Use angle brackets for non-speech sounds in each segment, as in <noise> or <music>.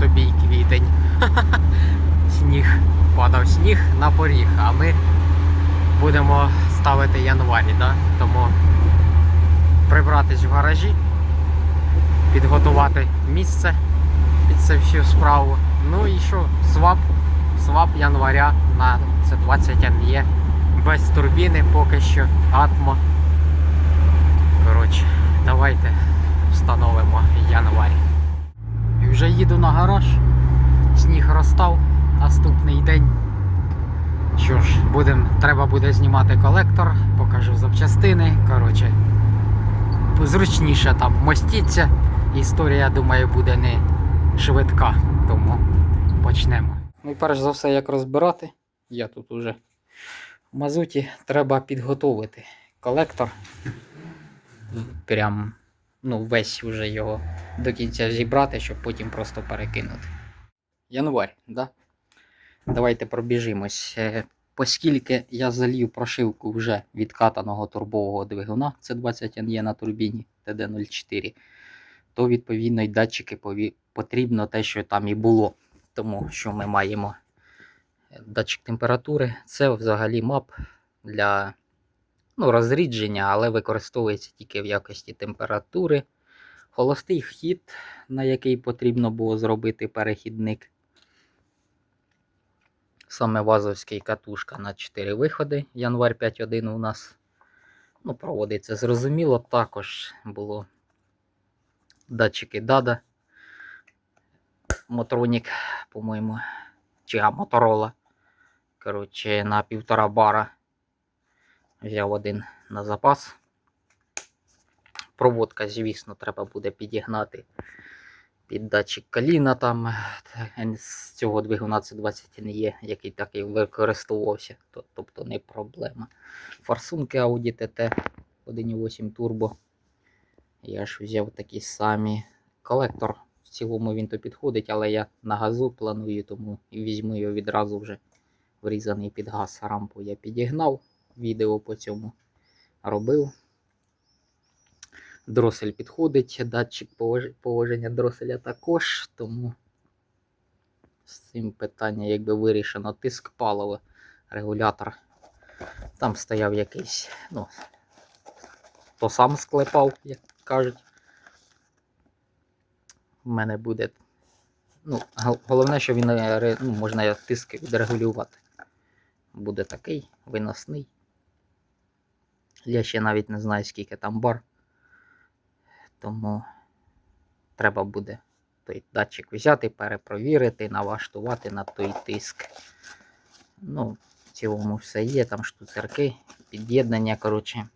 тобі й квітень. <laughs> Сніг, падав сніг на поріг, а ми будемо ставити январі, да? тому прибратись в гаражі, підготувати місце під це всю справу. Ну і що, свап, свап января на це 20 є без турбіни поки що, атмо. Коротше, давайте встановимо январь. Вже їду на гараж. Сніг розстав. Наступний день. Що ж, будем, треба буде знімати колектор, покажу запчастини. Коротше, зручніше там мостіться. Історія, думаю, буде не швидка, тому почнемо. Ну і перш за все, як розбирати, я тут уже в мазуті, треба підготовити колектор. Прям ну, весь уже його до кінця зібрати, щоб потім просто перекинути. Январь, да? Давайте пробіжимось. Е, Оскільки я залів прошивку вже відкатаного турбового двигуна, це 20 є на турбіні TD04, то відповідно й датчики потрібно те, що там і було. Тому що ми маємо е, датчик температури. Це взагалі мап для ну, розрідження, але використовується тільки в якості температури. Холостий вхід, на який потрібно було зробити перехідник. Саме вазовський катушка на 4 виходи. Январь 5.1 у нас ну, проводиться зрозуміло. Також було датчики DADA. Мотронік, по-моєму, чи Моторола. Коротше, на півтора бара. Взяв один на запас. Проводка, звісно, треба буде підігнати під датчик коліна там з цього двигуна це 20 не є, який так і використовувався, тобто не проблема. Форсунки Audi TT 1.8 Turbo. Я ж взяв такі самі. Колектор в цілому він то підходить, але я на газу планую, тому візьму його відразу вже врізаний під газ рампу. Я підігнав, відео по цьому робив. Дросель підходить, датчик положення дроселя також, тому з цим питання якби вирішено. Тиск палива, регулятор. Там стояв якийсь, ну, то сам склепав, як кажуть. У мене буде. Ну, головне, що він е, ну, можна тиск відрегулювати. Буде такий виносний. Я ще навіть не знаю, скільки там бар. Тому треба буде той датчик взяти, перепровірити, налаштувати на той тиск. Ну, в цілому все є, там штуцерки, під'єднання, коротше.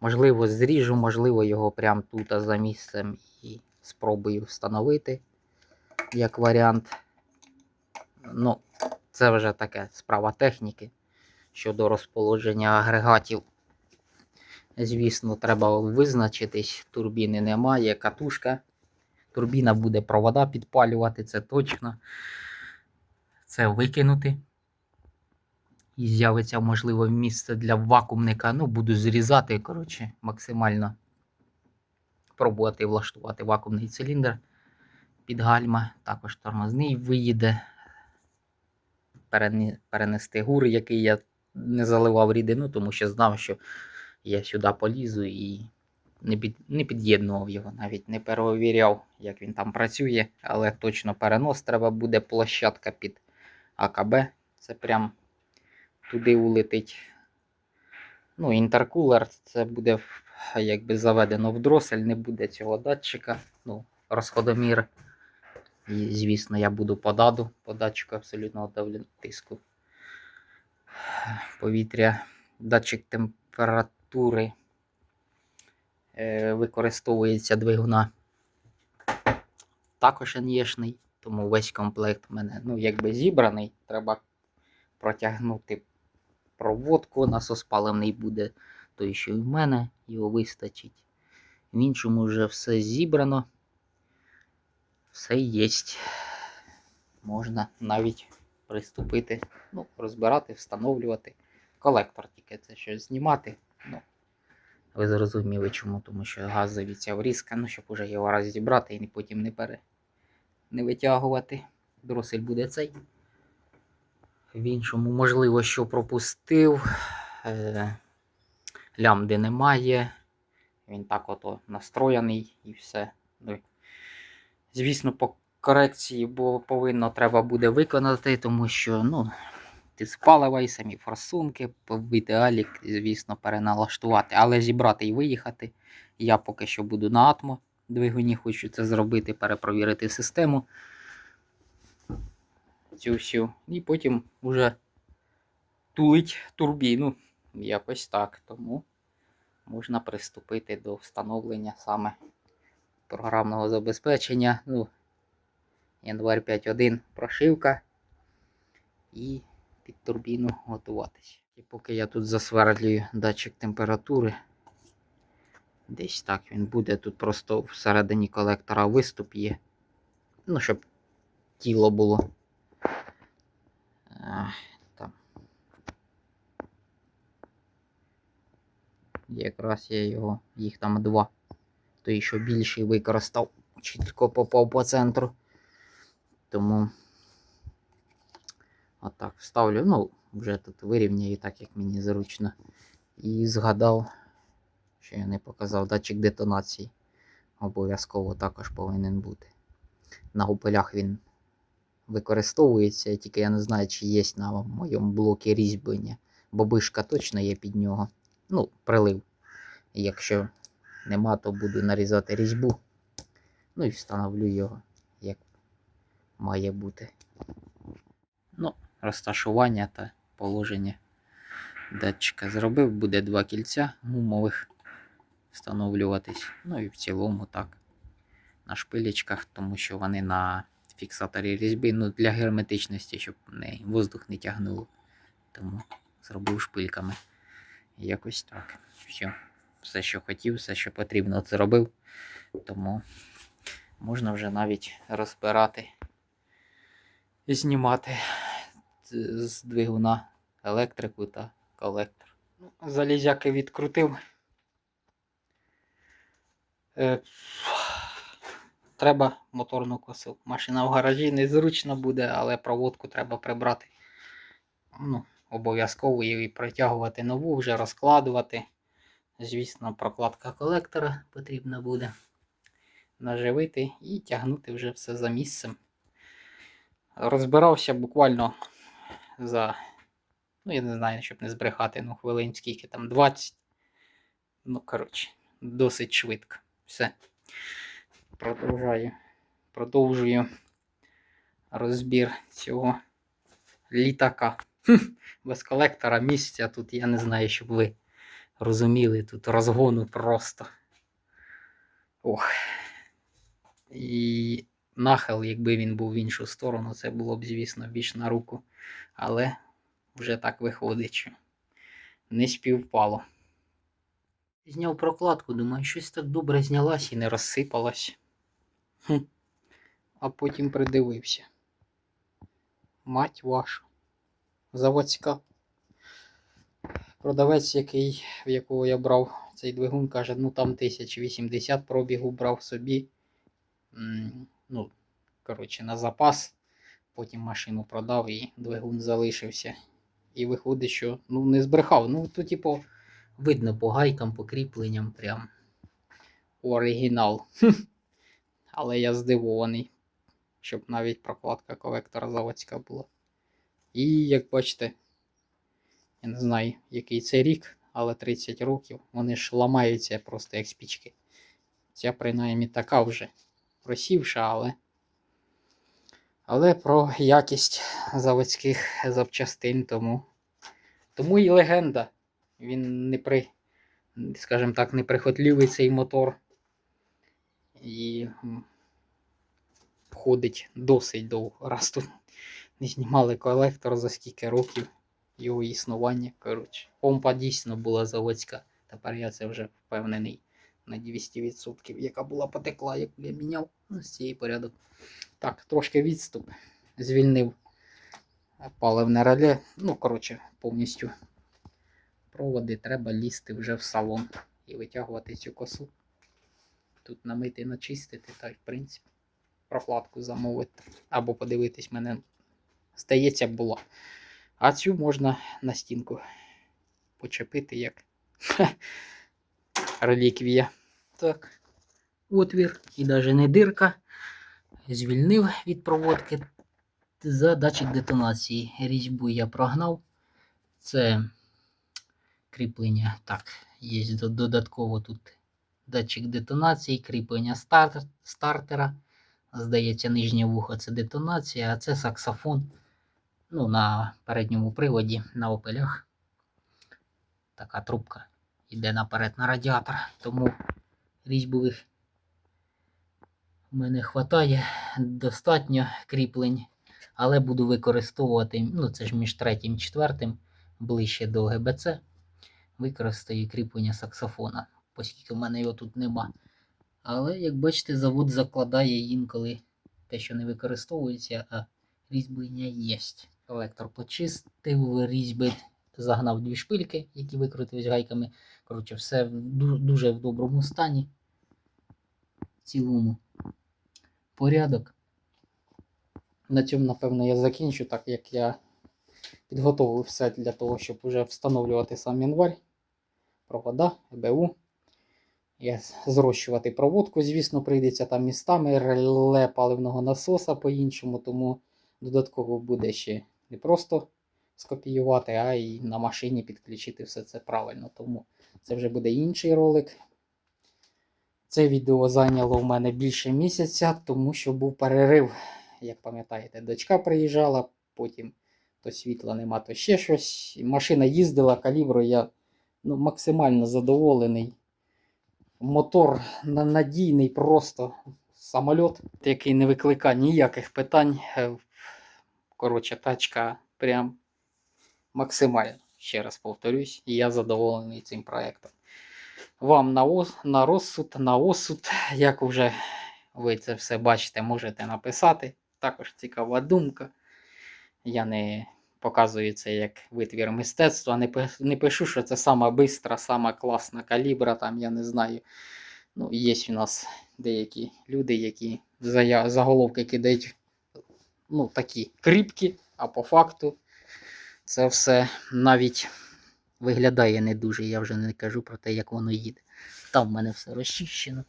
Можливо, зріжу, можливо, його прямо тут за місцем і спробую встановити як варіант. Ну, це вже таке справа техніки щодо розположення агрегатів. Звісно, треба визначитись. Турбіни немає, катушка. Турбіна буде провода підпалювати, це точно. Це викинути. І з'явиться, можливо, місце для вакуумника. Ну, буду зрізати, коротше, максимально пробувати влаштувати вакуумний циліндр під гальма. Також тормозний виїде. Перенести гур, який я не заливав рідину, тому що знав, що я сюди полізу і не, під, не під'єднував його, навіть не перевіряв, як він там працює, але точно перенос треба буде площадка під АКБ. Це прям туди улетить. Ну, інтеркулер це буде якби заведено в дросель, не буде цього датчика. Ну, розходомір. І, звісно, я буду по даду, по датчику абсолютного давлення тиску повітря, датчик температури е, використовується двигуна. Також NE-шний, тому весь комплект в мене ну, якби зібраний. Треба протягнути проводку, насос паливний буде той, що і в мене, його вистачить. В іншому вже все зібрано. Все є. Можна навіть приступити, ну, розбирати, встановлювати. Колектор тільки це щось знімати. Ну, ви зрозуміли чому, тому що газові ця врізка, ну, щоб уже його розібрати і потім не, пере, не витягувати. Дросель буде цей. В іншому, можливо, що пропустив. Е, лямди немає. Він так ото настроєний і все. Ну, Звісно, по корекції бо повинно треба буде виконати, тому що, ну, ти спалива і самі форсунки, в ідеалі, звісно, переналаштувати. Але зібрати і виїхати. Я поки що буду на атмо двигуні, хочу це зробити, перепровірити систему. Цю всю. І потім уже тулить турбіну. Якось так. Тому можна приступити до встановлення саме програмного забезпечення. Ну, январь 5.1 прошивка. І під турбіну готуватись. І поки я тут засвердлюю датчик температури, десь так він буде. Тут просто всередині колектора виступ є. Ну, щоб тіло було. Там. Якраз я його, їх там два. Той, що більший використав, чітко попав по центру. Тому отак вставлю. Ну, вже тут вирівняю так, як мені зручно. І згадав, що я не показав датчик детонації. Обов'язково також повинен бути. На гупелях він використовується, тільки я не знаю, чи є на моєму блокі різьблення. Бобишка точно є під нього. Ну, прилив. Якщо нема, то буду нарізати різьбу. Ну і встановлю його, як має бути. Розташування та положення датчика зробив. Буде два кільця гумових встановлюватись. Ну і в цілому так. На шпилечках, тому що вони на фіксаторі різьби ну, для герметичності, щоб не, воздух не тягнуло. Тому зробив шпильками. Якось так. Все. Все, що хотів, все, що потрібно, зробив. Тому можна вже навіть розбирати і знімати з- двигуна електрику та колектор. Ну, Залізяки відкрутив. Е, Треба моторну косу. Машина в гаражі незручно буде, але проводку треба прибрати. Ну, обов'язково і притягувати нову, вже розкладувати. Звісно, прокладка колектора потрібна буде. Наживити і тягнути вже все за місцем. Розбирався буквально за, ну я не знаю, щоб не збрехати, ну хвилин скільки там 20. Ну, коротше, досить швидко. Все. Продовжую. Продовжую розбір цього літака. Без колектора місця тут я не знаю, щоб ви розуміли, тут розгону просто. Ох. І нахил, якби він був в іншу сторону, це було б, звісно, більш на руку. Але вже так виходить, що не співпало. Зняв прокладку, думаю, щось так добре знялась і не розсипалась. Хм. А потім придивився. Мать вашу. Заводська. Продавець, який, в якого я брав цей двигун, каже, ну там 1080 пробігу брав собі. Ну, коротше, на запас. Потім машину продав і двигун залишився. І виходить, що ну, не збрехав. Ну, то, типу, видно по гайкам, по кріпленням прям оригінал. <laughs> Але я здивований, щоб навіть прокладка колектора заводська була. І як бачите, я не знаю, який це рік, але 30 років. Вони ж ламаються просто як спічки. Ця принаймні така вже просівша, але. Але про якість заводських запчастин тому. Тому і легенда. Він не при, скажімо так, неприхотливий цей мотор. І ходить досить довго. Раз тут не знімали колектор за скільки років його існування. Коротше, помпа дійсно була заводська. Тепер я це вже впевнений на 200%, яка була потекла, як я міняв. Ну, з цієї порядок. Так, трошки відступ. Звільнив паливне реле. Ну, коротше, повністю проводи треба лізти вже в салон і витягувати цю косу. Тут намити, начистити, та в принципі. прокладку замовити. Або подивитись мене, здається, була. А цю можна на стінку почепити як <laughs> реліквія. Так. Отвір і навіть не дирка. Звільнив від проводки за датчик детонації. Різьбу я прогнав. Це кріплення. Так, є додатково тут датчик детонації, кріплення стар- стартера. Здається, нижнє вухо це детонація, а це саксофон. Ну, на передньому приводі на опелях. Така трубка йде наперед на радіатор. Тому різьбових в мене вистачає достатньо кріплень, але буду використовувати, ну це ж між третім і четвертим, ближче до ГБЦ. Використаю кріплення саксофона, оскільки в мене його тут нема. Але, як бачите, завод закладає інколи те, що не використовується, а різьблення є. Колектор почистив, різьби загнав дві шпильки, які викрутились гайками. Коротше, все дуже в доброму стані. Цілому порядок. На цьому, напевно, я закінчу, так як я підготовив все для того, щоб вже встановлювати сам январь, провода, ЕБУ. Я зрощувати проводку, звісно, прийдеться там містами, реле паливного насоса по-іншому, тому додатково буде ще не просто скопіювати, а й на машині підключити все це правильно. Тому це вже буде інший ролик. Це відео зайняло в мене більше місяця, тому що був перерив. Як пам'ятаєте, дочка приїжджала, потім то світла нема, то ще щось. Машина їздила, калібру я ну, максимально задоволений. Мотор на- надійний, просто самольот, який не викликає ніяких питань. Е, Коротше, тачка прям максимально, ще раз повторюсь, я задоволений цим проєктом. Вам на, ос- на розсуд, на осуд, <laughs> як вже ви це все бачите, можете написати. Також цікава думка. Я не показую це як витвір мистецтва. Не, не пишу, що це сама бистра, сама класна калібра, там я не знаю. Ну, є у нас деякі люди, які заголовки кидають ну, такі кріпкі, а по факту це все навіть виглядає не дуже. Я вже не кажу про те, як воно їде. Там в мене все розчищено.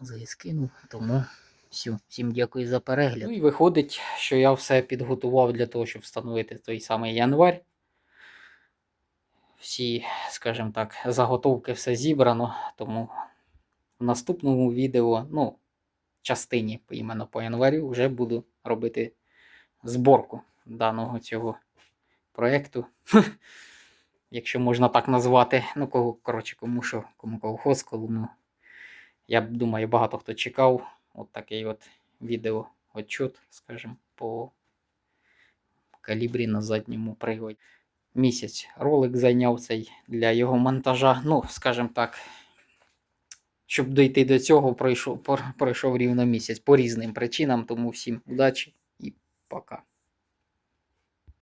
Мозги скинув, тому все. Всім дякую за перегляд. Ну і виходить, що я все підготував для того, щоб встановити той самий январь. Всі, скажімо так, заготовки все зібрано, тому в наступному відео, ну, частині іменно по январю, вже буду робити зборку даного цього проєкту. <laughs> Якщо можна так назвати. Ну, кого, коротше, кому що, кому колхоз, кому. Ну, я думаю, багато хто чекав от такий от відео отчет, скажімо, по калібрі на задньому приводі. Місяць ролик зайняв цей для його монтажа. Ну, скажімо так, щоб дійти до цього, пройшов, пройшов рівно місяць по різним причинам. Тому всім удачі і пока.